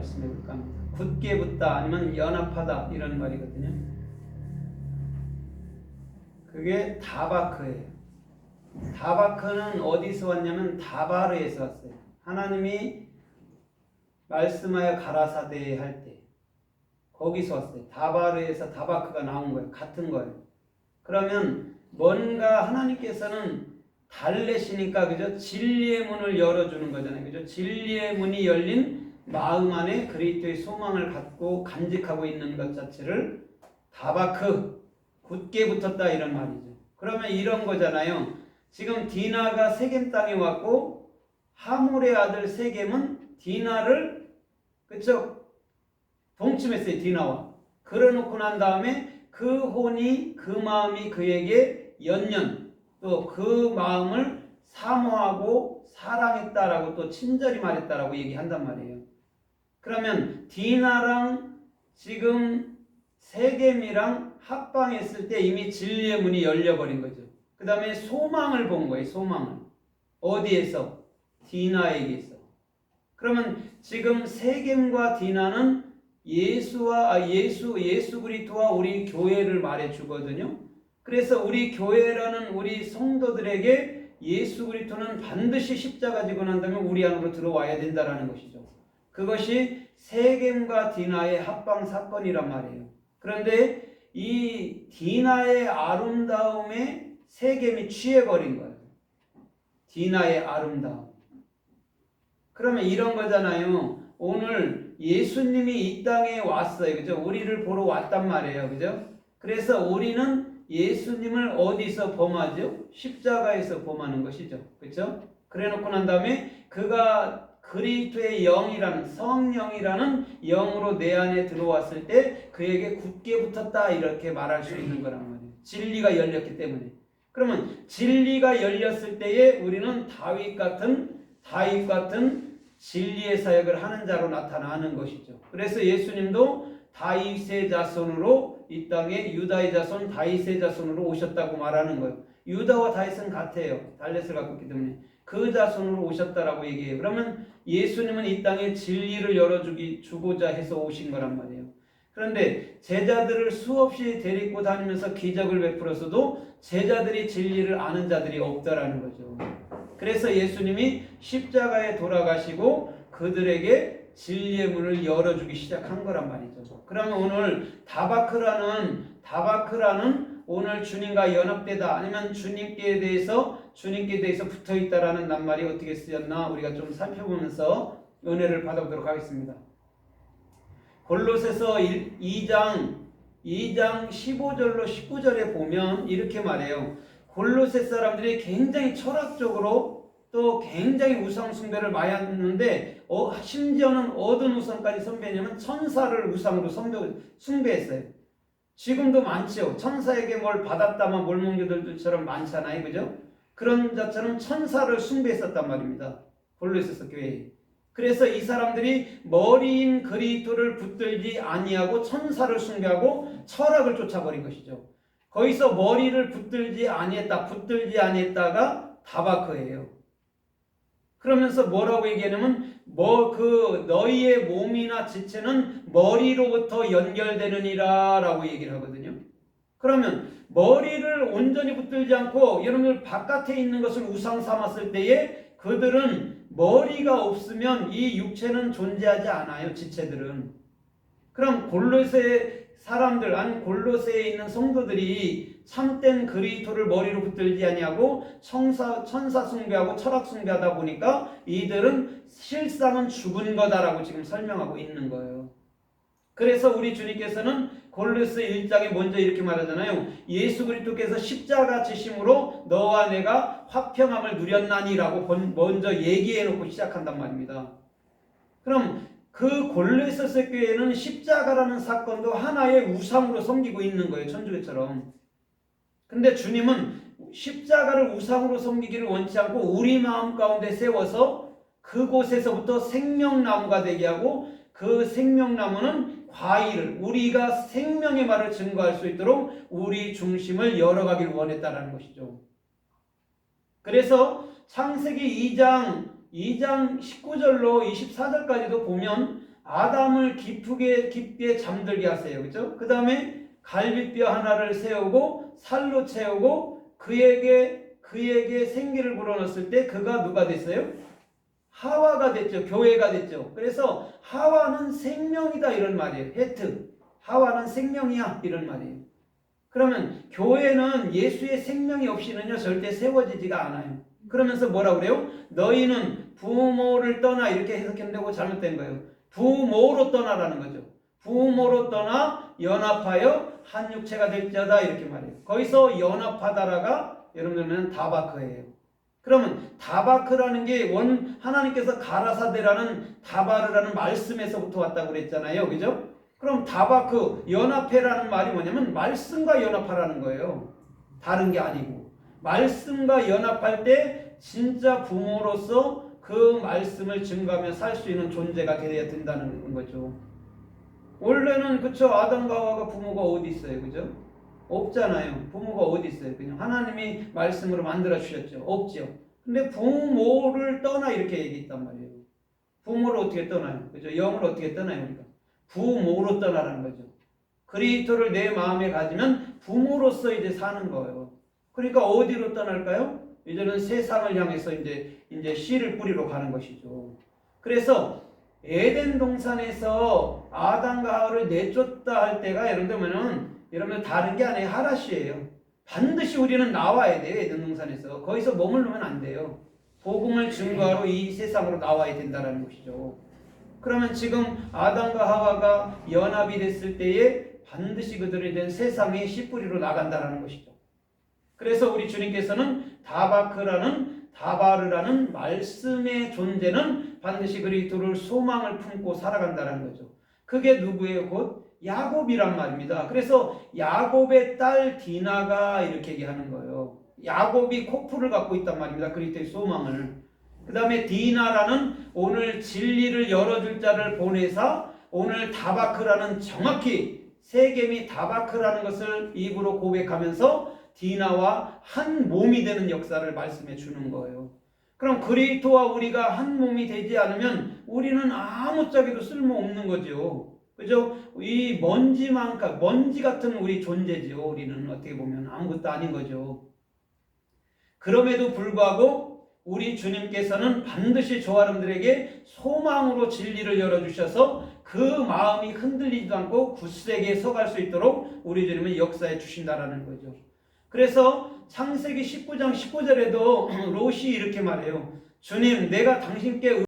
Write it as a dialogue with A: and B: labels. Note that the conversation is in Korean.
A: 말씀해 볼까 합니다. 굳게 붙다 아니면 연합하다 이런 말이거든요. 그게 다바크예요. 다바크는 어디서 왔냐면 다바르에서 왔어요. 하나님이 말씀하여 가라사대 할 때 거기서 왔어요. 다바르에서 다바크가 나온 거예요. 같은 거예요. 그러면 뭔가 하나님께서는 달래시니까 그죠? 진리의 문을 열어주는 거잖아요. 그죠? 진리의 문이 열린 마음 안에 그리스도의 소망을 갖고 간직하고 있는 것 자체를 다바크 굳게 붙었다 이런 말이죠. 그러면 이런 거잖아요. 지금 디나가 세겜 땅에 왔고 하물의 아들 세겜은 디나를 그쵸 동침했어요 디나와. 그래놓고 난 다음에 그 혼이 그 마음이 그에게 연년 또그 마음을 사모하고 사랑했다라고 또 친절히 말했다라고 얘기한단 말이에요. 그러면 디나랑 지금 세겜이랑 합방했을 때 이미 진리의 문이 열려버린 거죠. 그 다음에 소망을 본 거예요. 소망을 어디에서 디나에게서. 그러면 지금 세겜과 디나는 예수와 아, 예수 예수 그리스도와 우리 교회를 말해 주거든요. 그래서 우리 교회라는 우리 성도들에게 예수 그리스도는 반드시 십자가 지고 난 다음에 우리 안으로 들어와야 된다라는 것이죠. 그것이 세겜과 디나의 합방 사건이란 말이에요. 그런데 이 디나의 아름다움에 세겜이 취해버린 거예요. 디나의 아름다움. 그러면 이런 거잖아요. 오늘 예수님이 이 땅에 왔어요. 그죠? 우리를 보러 왔단 말이에요. 그죠? 그래서 우리는 예수님을 어디서 범하죠? 십자가에서 범하는 것이죠. 그죠? 그래 놓고 난 다음에 그가 그리스도의 영이라는 성령이라는 영으로 내 안에 들어왔을 때 그에게 굳게 붙었다 이렇게 말할 수 있는 거란 말이에요. 진리가 열렸기 때문에. 그러면 진리가 열렸을 때에 우리는 다윗 같은 다윗 같은 진리의 사역을 하는 자로 나타나는 것이죠. 그래서 예수님도 다윗의 자손으로 이 땅에 유다의 자손 다윗의 자손으로 오셨다고 말하는 거예요. 유다와 다윗은 같아요. 달렛을 갖고 있기 때문에 그 자손으로 오셨다라고 얘기해요. 그러면 예수님은 이 땅에 진리를 열어주기 주고자 해서 오신 거란 말이에요. 그런데 제자들을 수없이 데리고 다니면서 기적을 베풀어서도 제자들이 진리를 아는 자들이 없다라는 거죠. 그래서 예수님이 십자가에 돌아가시고 그들에게 진리의 문을 열어주기 시작한 거란 말이죠. 그러면 오늘 다바크라는 다바크라는 오늘 주님과 연합되다 아니면 주님께 대해서 주님께 대해서 붙어 있다라는 낱말이 어떻게 쓰였나 우리가 좀 살펴보면서 은혜를 받아보도록 하겠습니다. 골로새서 2장 2장 15절로 19절에 보면 이렇게 말해요. 골로새 사람들이 굉장히 철학적으로 또 굉장히 우상 숭배를 많이 하는데 어, 심지어는 어떤 우상까지 선배냐면 천사를 우상으로 숭배했어요. 지금도 많죠. 천사에게 뭘 받았다만 몰몬교들처럼 많잖아요. 그죠? 그런 자처럼 천사를 숭배했었단 말입니다. 골로새서 교회에. 그래서 이 사람들이 머리인 그리스도를 붙들지 아니하고 천사를 숭배하고 철학을 쫓아버린 것이죠. 거기서 머리를 붙들지 아니했다, 붙들지 아니했다가 다바크예요. 그러면서 뭐라고 얘기하냐면 뭐 그 너희의 몸이나 지체는 머리로부터 연결되느니라라고 얘기를 하거든요. 그러면 머리를 온전히 붙들지 않고 여러분들 바깥에 있는 것을 우상 삼았을 때에 그들은 머리가 없으면 이 육체는 존재하지 않아요. 지체들은. 그럼 골로새 사람들 아니 골로새에 있는 성도들이 참된 그리스도를 머리로 붙들지 아니하고 천사 천사 숭배하고 철학 숭배하다 보니까 이들은 실상은 죽은 거다라고 지금 설명하고 있는 거예요. 그래서 우리 주님께서는 골로새 1장에 먼저 이렇게 말하잖아요. 예수 그리스도께서 십자가 지심으로 너와 내가 화평함을 누렸나니라고 먼저 얘기해 놓고 시작한단 말입니다. 그럼 그 골로새 교회는 십자가라는 사건도 하나의 우상으로 섬기고 있는 거예요. 천주교처럼. 근데 주님은 십자가를 우상으로 섬기기를 원치 않고 우리 마음 가운데 세워서 그곳에서부터 생명나무가 되게 하고 그 생명나무는 과일을 우리가 생명의 말을 증거할 수 있도록 우리 중심을 열어가길 원했다라는 것이죠. 그래서 창세기 2장 2장 19절로 24절까지도 보면 아담을 깊게 깊게 잠들게 하세요. 그죠? 그 다음에 갈비뼈 하나를 세우고 살로 채우고 그에게 그에게 생기를 불어넣었을 때 그가 누가 됐어요? 하와가 됐죠. 교회가 됐죠. 그래서 하와는 생명이다 이런 말이에요. 헤트. 하와는 생명이야 이런 말이에요. 그러면 교회는 예수의 생명이 없이는요 절대 세워지지가 않아요. 그러면서 뭐라 그래요? 너희는 부모를 떠나 이렇게 해석했는데 잘못된 거예요. 부모로 떠나라는 거죠. 부모로 떠나 연합하여 한 육체가 될지어다 이렇게 말해요. 거기서 연합하다라가 여러분들은 다바크예요. 그러면 다바크라는 게 원 하나님께서 가라사대라는 다바르라는 말씀에서부터 왔다고 그랬잖아요. 그죠? 그럼 다바크 연합회라는 말이 뭐냐면 말씀과 연합하라는 거예요. 다른 게 아니고 말씀과 연합할 때 진짜 부모로서 그 말씀을 증거하며 살 수 있는 존재가 되어야 된다는 거죠. 원래는 그쵸 아담과 하와가 부모가 어디 있어요, 그죠? 없잖아요. 부모가 어디 있어요? 그냥 하나님이 말씀으로 만들어 주셨죠. 없죠. 근데 부모를 떠나 이렇게 얘기했단 말이에요. 부모를 어떻게 떠나요? 그죠? 영을 어떻게 떠나요, 우리가? 부모로 떠나라는 거죠. 그리스도를 내 마음에 가지면 부모로서 이제 사는 거예요. 그러니까 어디로 떠날까요? 이제는 세상을 향해서 이제 이제 씨를 뿌리러 가는 것이죠. 그래서 에덴 동산에서 아담과 하와를 내쫓다 할 때가 여러분들은 여러분들 다른 게 아니에요. 하라시예요. 반드시 우리는 나와야 돼요. 에덴 동산에서. 거기서 머물르면 안 돼요. 복음을 증거하러 이 세상으로 나와야 된다는 것이죠. 그러면 지금 아담과 하와가 연합이 됐을 때에 반드시 그들에 대한 세상의 씨뿌리로 나간다는 것이죠. 그래서 우리 주님께서는 다바크라는 다바르라는 말씀의 존재는 반드시 그리스도를 소망을 품고 살아간다는 거죠. 그게 누구예요? 곧 야곱이란 말입니다. 그래서 야곱의 딸 디나가 이렇게 얘기하는 거예요. 야곱이 코프를 갖고 있단 말입니다. 그리스도의 소망을. 그 다음에 디나라는 오늘 진리를 열어줄 자를 보내사 오늘 다바크라는 정확히 세겜이 다바크라는 것을 입으로 고백하면서 디나와 한 몸이 되는 역사를 말씀해 주는 거예요. 그럼 그리스도와 우리가 한 몸이 되지 않으면 우리는 아무짝에도 쓸모없는 거죠. 그죠? 이 먼지만큼 먼지 같은 우리 존재죠. 우리는 어떻게 보면 아무것도 아닌 거죠. 그럼에도 불구하고 우리 주님께서는 반드시 저 사람들에게 소망으로 진리를 열어주셔서 그 마음이 흔들리지도 않고 굳세게 서갈 수 있도록 우리 주님은 역사해 주신다라는 거죠. 그래서 창세기 19장 19절에도 롯이 이렇게 말해요. 주님, 내가 당신께